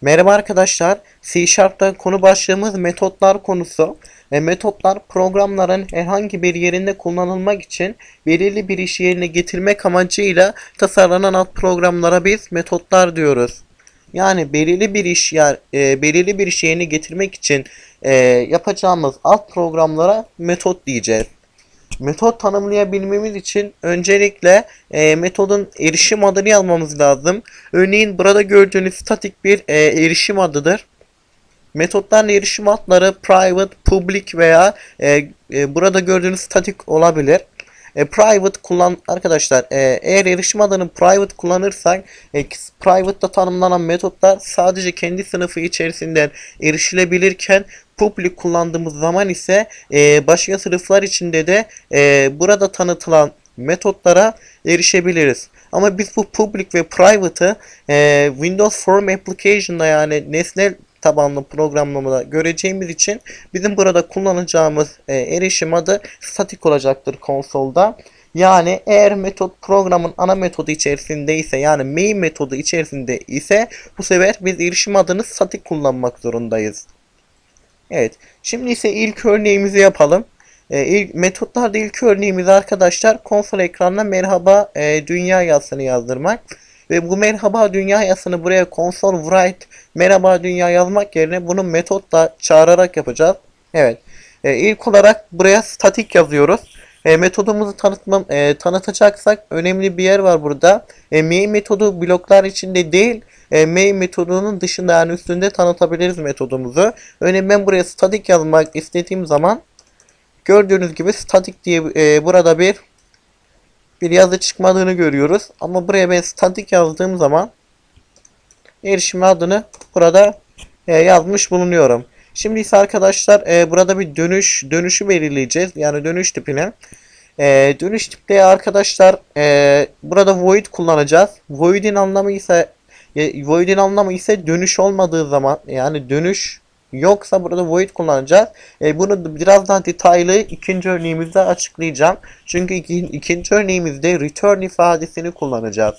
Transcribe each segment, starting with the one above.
Merhaba arkadaşlar. C konu başlığımız metotlar konusu. E, metotlar programların herhangi bir yerinde kullanılmak için belirli bir işi yerine getirmek amacıyla tasarlanan alt programlara biz metotlar diyoruz. Yani belirli bir iş yer, e, belirli bir işi yerine getirmek için e, yapacağımız alt programlara metot diyeceğiz. Metot tanımlayabilmemiz için öncelikle e, metodun erişim adını yazmamız lazım. Örneğin burada gördüğünüz statik bir e, erişim adıdır. Metotların erişim adları private, public veya e, e, burada gördüğünüz statik olabilir. E, private kullan arkadaşlar e, eğer erişim adını private kullanırsak e, private'da tanımlanan metotlar sadece kendi sınıfı içerisinden erişilebilirken public kullandığımız zaman ise e, başka sınıflar içinde de e, burada tanıtılan metotlara erişebiliriz. Ama biz bu public ve private'ı e, Windows Form Application'da yani nesnel tabanlı programlamada göreceğimiz için bizim burada kullanacağımız e, erişim adı statik olacaktır konsolda. Yani eğer metot programın ana metodu içerisinde ise yani main metodu içerisinde ise bu sefer biz erişim adını statik kullanmak zorundayız. Evet. Şimdi ise ilk örneğimizi yapalım. E, ilk, metotlarda ilk örneğimiz arkadaşlar konsol ekranına merhaba e, dünya yazısını yazdırmak. Ve bu merhaba dünya yazısını buraya console write merhaba dünya yazmak yerine bunu metotla çağırarak yapacağız. Evet. E, ilk olarak buraya statik yazıyoruz. E, metodumuzu tanıtmam, e, tanıtacaksak önemli bir yer var burada. E, main metodu bloklar içinde değil, e, main metodunun dışında yani üstünde tanıtabiliriz metodumuzu. Örneğin ben buraya statik yazmak istediğim zaman gördüğünüz gibi statik diye e, burada bir bir yazı çıkmadığını görüyoruz. Ama buraya ben statik yazdığım zaman erişim adını burada e, yazmış bulunuyorum. Şimdi ise arkadaşlar e, burada bir dönüş dönüşü belirleyeceğiz. Yani dönüş tipine. E, dönüş tipleri arkadaşlar e, burada void kullanacağız. Void'in anlamı ise e, void'in anlamı ise dönüş olmadığı zaman yani dönüş yoksa burada void kullanacağız. E, bunu biraz daha detaylı ikinci örneğimizde açıklayacağım. Çünkü iki, ikinci örneğimizde return ifadesini kullanacağız.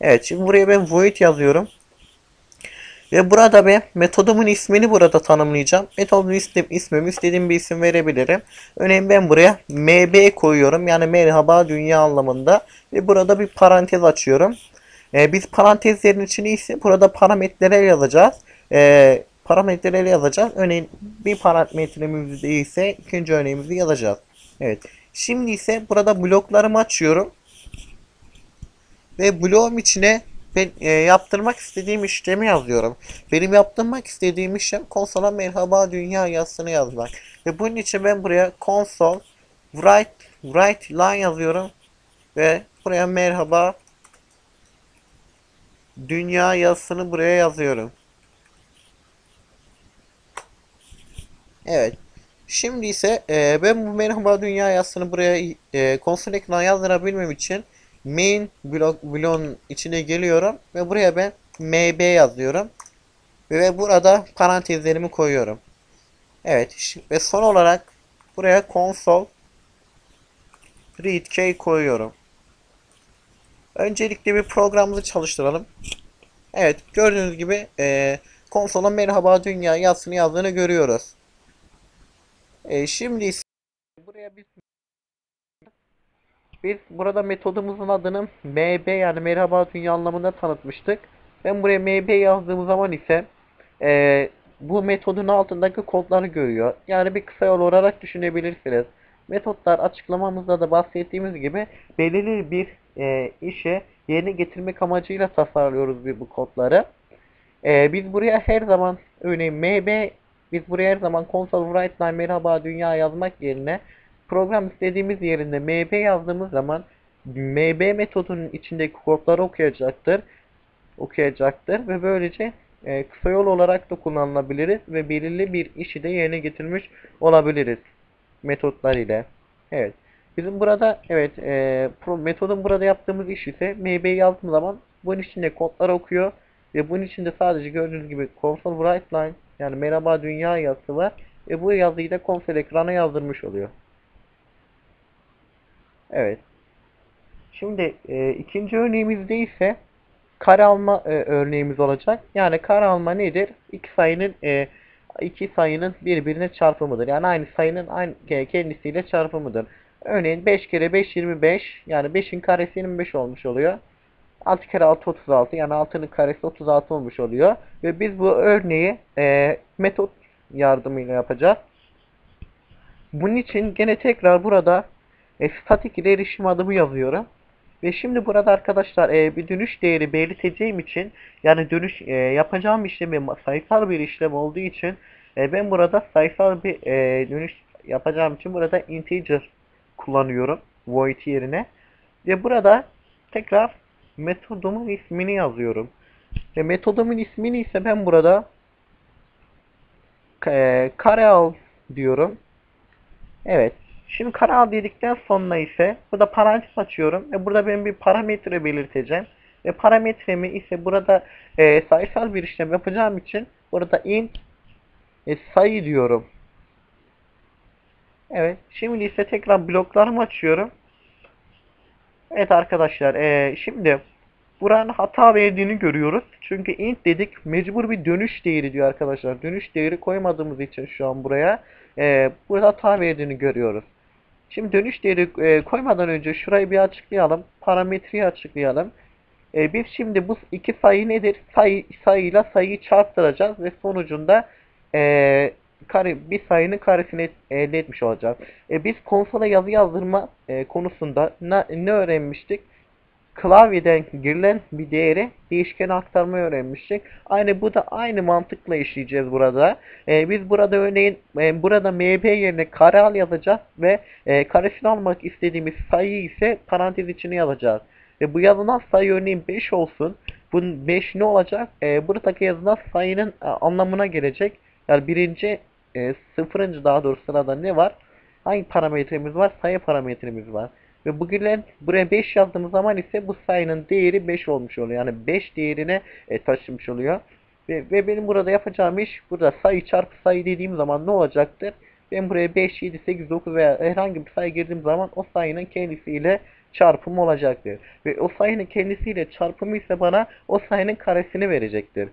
Evet şimdi buraya ben void yazıyorum. Ve burada ben metodumun ismini burada tanımlayacağım. Metodumun ismi, ismimi istediğim bir isim verebilirim. Örneğin ben buraya mb koyuyorum. Yani merhaba dünya anlamında. Ve burada bir parantez açıyorum. Ee, biz parantezlerin içine ise burada parametreler yazacağız. Ee, parametreleri yazacağız. Örneğin bir parametremiz ise ikinci örneğimizi yazacağız. Evet. Şimdi ise burada bloklarımı açıyorum. Ve bloğum içine ben e, yaptırmak istediğim işlemi yazıyorum. Benim yaptırmak istediğim işlem konsola merhaba dünya yazısını yazmak. Ve bunun için ben buraya console write write line yazıyorum ve buraya merhaba dünya yazısını buraya yazıyorum. Evet. Şimdi ise e, ben bu merhaba dünya yazısını buraya e, konsol ekranına yazdırabilmem için main blok bloğun içine geliyorum ve buraya ben mb yazıyorum. Ve burada parantezlerimi koyuyorum. Evet ve son olarak buraya console read key koyuyorum. Öncelikle bir programımızı çalıştıralım. Evet gördüğünüz gibi e, konsola merhaba dünya yazısını yazdığını görüyoruz. E, şimdi ise buraya bir biz burada metodumuzun adını mb yani merhaba dünya anlamında tanıtmıştık. Ben buraya mb yazdığım zaman ise e, bu metodun altındaki kodları görüyor. Yani bir kısa yol olarak düşünebilirsiniz. Metotlar açıklamamızda da bahsettiğimiz gibi belirli bir e, işe yerine getirmek amacıyla tasarlıyoruz biz bu kodları. E, biz buraya her zaman örneğin mb biz buraya her zaman console write line merhaba dünya yazmak yerine program istediğimiz yerinde mb yazdığımız zaman mb metodunun içindeki kodları okuyacaktır. Okuyacaktır ve böylece e, kısa yol olarak da kullanılabiliriz ve belirli bir işi de yerine getirmiş olabiliriz metotlar ile. Evet. Bizim burada evet e, pro, metodun burada yaptığımız iş ise mb yazdığım zaman bunun içinde kodlar okuyor ve bunun içinde sadece gördüğünüz gibi console write line yani merhaba dünya yazısı var ve bu yazıyı da konsol ekrana yazdırmış oluyor. Evet. Şimdi e, ikinci örneğimizde ise kare alma e, örneğimiz olacak. Yani kare alma nedir? İki sayının e, iki sayının birbirine çarpımıdır. Yani aynı sayının aynı ke- kendisiyle çarpımıdır. Örneğin 5 kere 5 25 yani 5'in karesi 25 olmuş oluyor. 6 kere 6 36 yani 6'nın karesi 36 olmuş oluyor. Ve biz bu örneği e, metot yardımıyla yapacağız. Bunun için gene tekrar burada e, statik ile erişim adımı yazıyorum. Ve şimdi burada arkadaşlar e, bir dönüş değeri belirteceğim için yani dönüş e, yapacağım işlemi sayısal bir işlem olduğu için e, ben burada sayısal bir e, dönüş yapacağım için burada integer kullanıyorum void yerine. Ve burada tekrar metodumun ismini yazıyorum. Ve metodumun ismini ise ben burada e, kare al diyorum. Evet. Şimdi kare al dedikten sonra ise burada parantez açıyorum ve burada ben bir parametre belirteceğim. Ve parametremi ise burada e, sayısal bir işlem yapacağım için burada int e, sayı diyorum. Evet. Şimdi ise tekrar bloklarımı açıyorum. Evet arkadaşlar. E, şimdi buranın hata verdiğini görüyoruz. Çünkü int dedik mecbur bir dönüş değeri diyor arkadaşlar. Dönüş değeri koymadığımız için şu an buraya e, burada hata verdiğini görüyoruz. Şimdi dönüş değeri e, koymadan önce şurayı bir açıklayalım. Parametreyi açıklayalım. E, biz şimdi bu iki sayı nedir? Sayı sayıyla sayıyı çarptıracağız ve sonucunda e, kare bir sayının karesini elde etmiş olacağız. E, biz konsola yazı yazdırma e, konusunda ne, ne öğrenmiştik? klavyeden girilen bir değeri değişkene aktarmayı öğrenmiştik. Aynı bu da aynı mantıkla işleyeceğiz burada. Ee, biz burada örneğin e, burada mb yerine kare al yazacağız ve e, karesini almak istediğimiz sayı ise parantez içine yazacağız. Ve bu yazılan sayı örneğin 5 olsun. Bu 5 ne olacak? E, buradaki yazılan sayının e, anlamına gelecek. Yani birinci e, sıfırıncı daha doğrusu sırada ne var? Hangi parametremiz var? Sayı parametremiz var. Ve bu girilen buraya 5 yazdığımız zaman ise bu sayının değeri 5 olmuş oluyor. Yani 5 değerine e, taşımış oluyor. Ve, ve benim burada yapacağım iş burada sayı çarpı sayı dediğim zaman ne olacaktır? Ben buraya 5, 7, 8, 9 veya herhangi bir sayı girdiğim zaman o sayının kendisiyle çarpım olacaktır. Ve o sayının kendisiyle çarpımı ise bana o sayının karesini verecektir.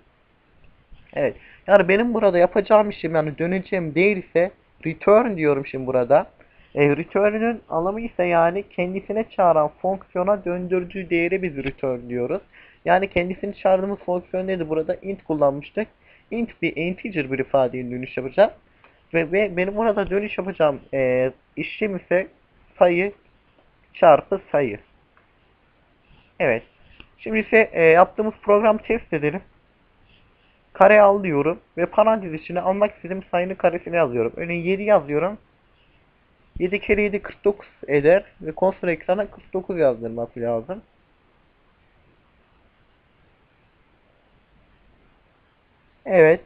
Evet. Yani benim burada yapacağım işim yani döneceğim değer ise return diyorum şimdi burada. E, return'ün anlamı ise yani kendisine çağıran fonksiyona döndürdüğü değeri biz return diyoruz. Yani kendisini çağırdığımız fonksiyon neydi? Burada int kullanmıştık. Int bir integer bir ifadeye dönüş yapacağım. Ve, ve benim burada dönüş yapacağım e, işlem ise sayı çarpı sayı. Evet. Şimdi ise e, yaptığımız programı test edelim. Kare al diyorum ve parantez içine almak istediğim sayının karesini yazıyorum. Örneğin 7 yazıyorum. 7 kere 7 49 eder ve konsol ekrana 49 yazdırması lazım. Evet.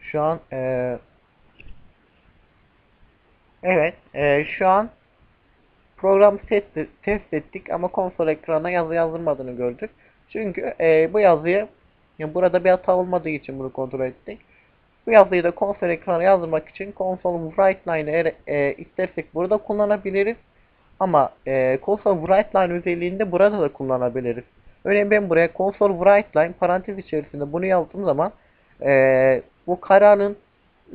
Şu an e, Evet. E, şu an program test, test ettik ama konsol ekrana yazı yazdırmadığını gördük. Çünkü e, bu yazıyı yani burada bir hata olmadığı için bunu kontrol ettik. Bu yazıyı da konsol ekrana yazdırmak için konsolun write line'ı e, istersek burada kullanabiliriz. Ama e, konsol write line özelliğinde burada da kullanabiliriz. Örneğin ben buraya konsol write line parantez içerisinde bunu yazdığım zaman e, bu kararın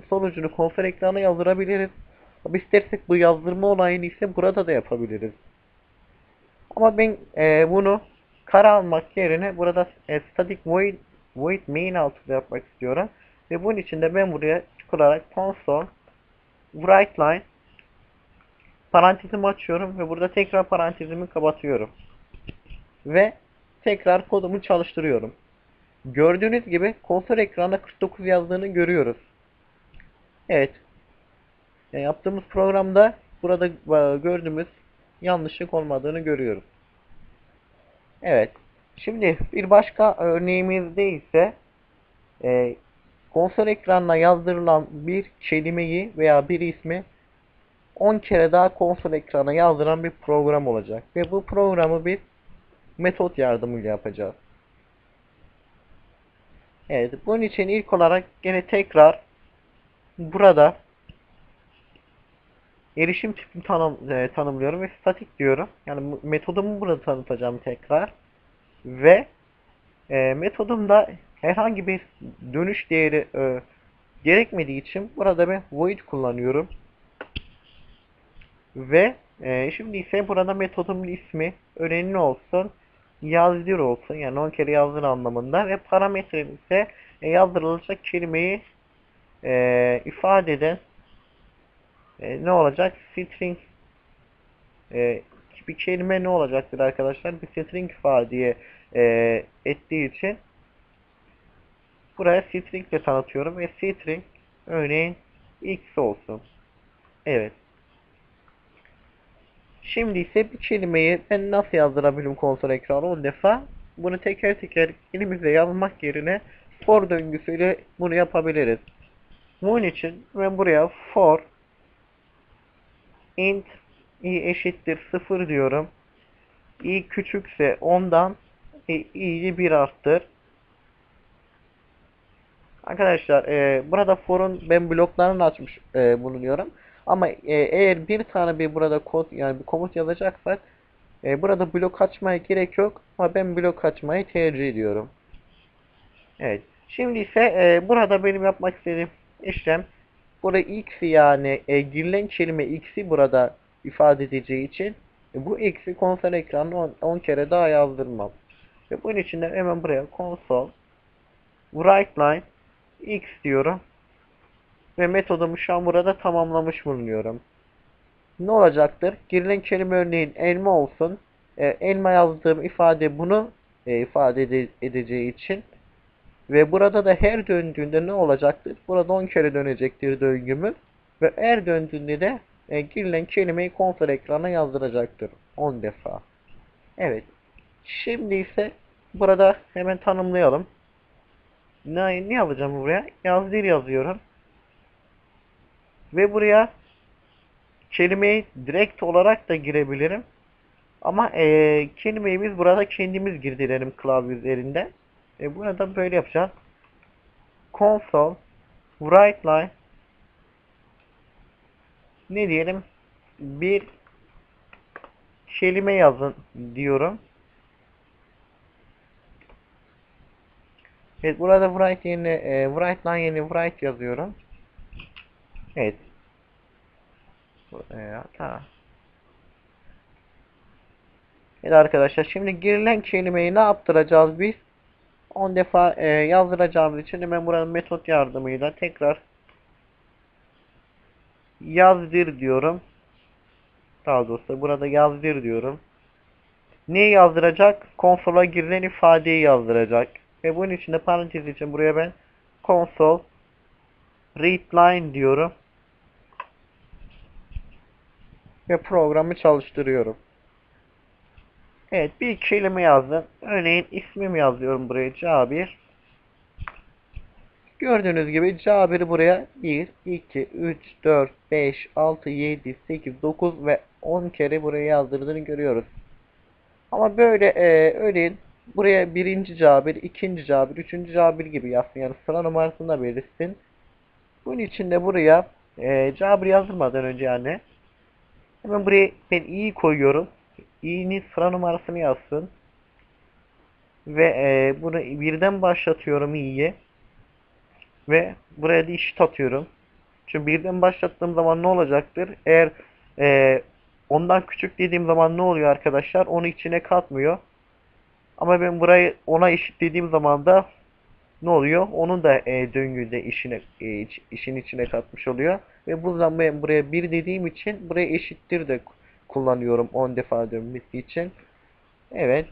sonucunu konsol ekrana yazdırabiliriz. Ama istersek bu yazdırma olayını ise burada da yapabiliriz. Ama ben e, bunu kara almak yerine burada e, static void, void main altında yapmak istiyorum. Ve bunun için de ben buraya tıklayarak console write line parantezimi açıyorum ve burada tekrar parantezimi kapatıyorum. Ve tekrar kodumu çalıştırıyorum. Gördüğünüz gibi konsol ekranda 49 yazdığını görüyoruz. Evet. E, yaptığımız programda burada e, gördüğümüz yanlışlık olmadığını görüyoruz. Evet. Şimdi bir başka örneğimizde ise e, konsol ekranına yazdırılan bir kelimeyi veya bir ismi 10 kere daha konsol ekrana yazdıran bir program olacak. Ve bu programı biz metot yardımıyla yapacağız. Evet, bunun için ilk olarak gene tekrar burada erişim tipini tanım, e, tanımlıyorum ve statik diyorum. Yani metodumu burada tanıtacağım tekrar. Ve E, metodumda herhangi bir dönüş değeri e, gerekmediği için burada ben void kullanıyorum. Ve e, şimdi ise burada metodumun ismi önemli olsun yazdır olsun yani 10 kere yazdır anlamında ve parametrem ise e, yazdırılacak kelimeyi e, ifade eden e, ne olacak? String e, bir kelime ne olacaktır arkadaşlar? Bir string ifadeye e, ettiği için buraya string ile tanıtıyorum ve string örneğin x olsun. Evet. Şimdi ise bir kelimeyi ben nasıl yazdırabilirim konsol ekranı 10 defa? Bunu teker teker elimizle yazmak yerine for döngüsüyle bunu yapabiliriz. Bunun için ben buraya for int i eşittir 0 diyorum. i küçükse 10'dan e, i'yi 1 arttır. Arkadaşlar e, burada for'un ben bloklarını açmış e, bulunuyorum. Ama e, eğer bir tane bir burada kod yani bir komut yazacaksak e, burada blok açmaya gerek yok. Ama ben blok açmayı tercih ediyorum. Evet. Şimdi ise e, burada benim yapmak istediğim işlem burada x yani e, girilen kelime x'i burada ifade edeceği için e, bu x'i konsol ekranına 10 kere daha yazdırmam. Ve bunun için de hemen buraya console write line x diyorum. Ve metodumu şu an burada tamamlamış bulunuyorum. Ne olacaktır? Girilen kelime örneğin elma olsun. E, elma yazdığım ifade bunu e, ifade ede edeceği için ve burada da her döndüğünde ne olacaktır? Burada 10 kere dönecektir döngümü. Ve her döndüğünde de e, girilen kelimeyi konsol ekrana yazdıracaktır. 10 defa. Evet. Şimdi ise burada hemen tanımlayalım. Ne, ne yazacağım buraya? Yazdır yazıyorum. Ve buraya kelimeyi direkt olarak da girebilirim. Ama e, kelimeyi biz burada kendimiz girdirelim klavye üzerinde. E, burada böyle yapacağız. Console write line ne diyelim bir kelime yazın diyorum. Evet burada write yerine e, write line yerine write yazıyorum. Evet. E. Evet arkadaşlar şimdi girilen kelimeyi ne yaptıracağız biz? 10 defa e, yazdıracağımız için hemen buranın metot yardımıyla tekrar yazdır diyorum. Daha doğrusu burada yazdır diyorum. Neyi yazdıracak? Konsola girilen ifadeyi yazdıracak. Ve bunun için de parantez için buraya ben console readline diyorum. Ve programı çalıştırıyorum. Evet bir kelime yazdım. Örneğin ismimi yazıyorum buraya Cabir. Gördüğünüz gibi Cabir'i buraya 1, 2, 3, 4, 5, 6, 7, 8, 9 ve 10 kere buraya yazdırdığını görüyoruz. Ama böyle e, örneğin buraya birinci Cabir, ikinci Cabir, üçüncü Cabir gibi yazsın. Yani sıra numarasını da belirsin. Bunun için de buraya e, Cabir yazdırmadan önce yani hemen buraya ben i koyuyorum. i'nin sıra numarasını yazsın. Ve e, bunu birden başlatıyorum i'yi. Ve buraya da eşit atıyorum. Çünkü birden başlattığım zaman ne olacaktır? Eğer e, ondan küçük dediğim zaman ne oluyor arkadaşlar? Onu içine katmıyor. Ama ben burayı ona eşit dediğim zaman da ne oluyor? Onun da e, döngüde işine e, iç, işin içine katmış oluyor. Ve bu zaman ben buraya bir dediğim için buraya eşittir de kullanıyorum 10 defa dönmesi için. Evet.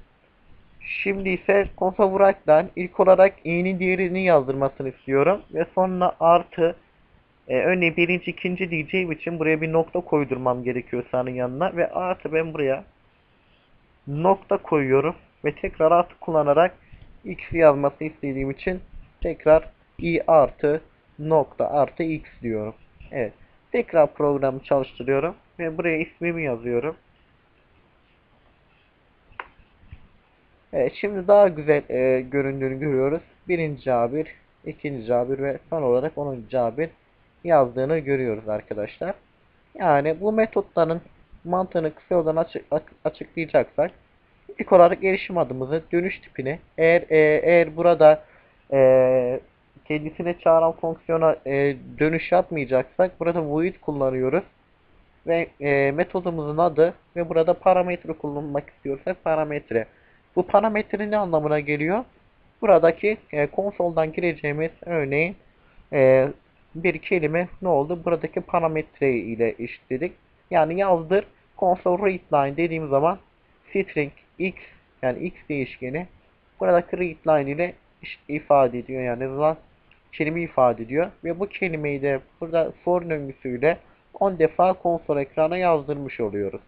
Şimdi ise konsol bıraktan ilk olarak i'nin değerini yazdırmasını istiyorum. Ve sonra artı e, örneğin birinci ikinci diyeceğim için buraya bir nokta koydurmam gerekiyor sanın yanına. Ve artı ben buraya nokta koyuyorum. Ve tekrar artı kullanarak x yazmasını istediğim için tekrar i artı nokta artı x diyorum. Evet. Tekrar programı çalıştırıyorum. Ve buraya ismimi yazıyorum. Evet şimdi daha güzel e, göründüğünü görüyoruz. Birinci cabir, ikinci cabir ve son olarak onuncu cabir yazdığını görüyoruz arkadaşlar. Yani bu metotların mantığını kısa yoldan açık, açıklayacaksak İlk olarak erişim adımızı dönüş tipini eğer e, eğer burada e, kendisine çağıran fonksiyona e, dönüş yapmayacaksak burada void kullanıyoruz ve e, metodumuzun adı ve burada parametre kullanmak istiyorsak parametre. Bu parametre ne anlamına geliyor? Buradaki e, konsoldan gireceğimiz örneğin e, bir kelime ne oldu? Buradaki parametre ile eşitledik. Yani yazdır console readline dediğim zaman string x yani x değişkeni buradaki readline ile ifade ediyor. Yani yazılan kelime ifade ediyor. Ve bu kelimeyi de burada for döngüsüyle 10 defa konsol ekrana yazdırmış oluyoruz.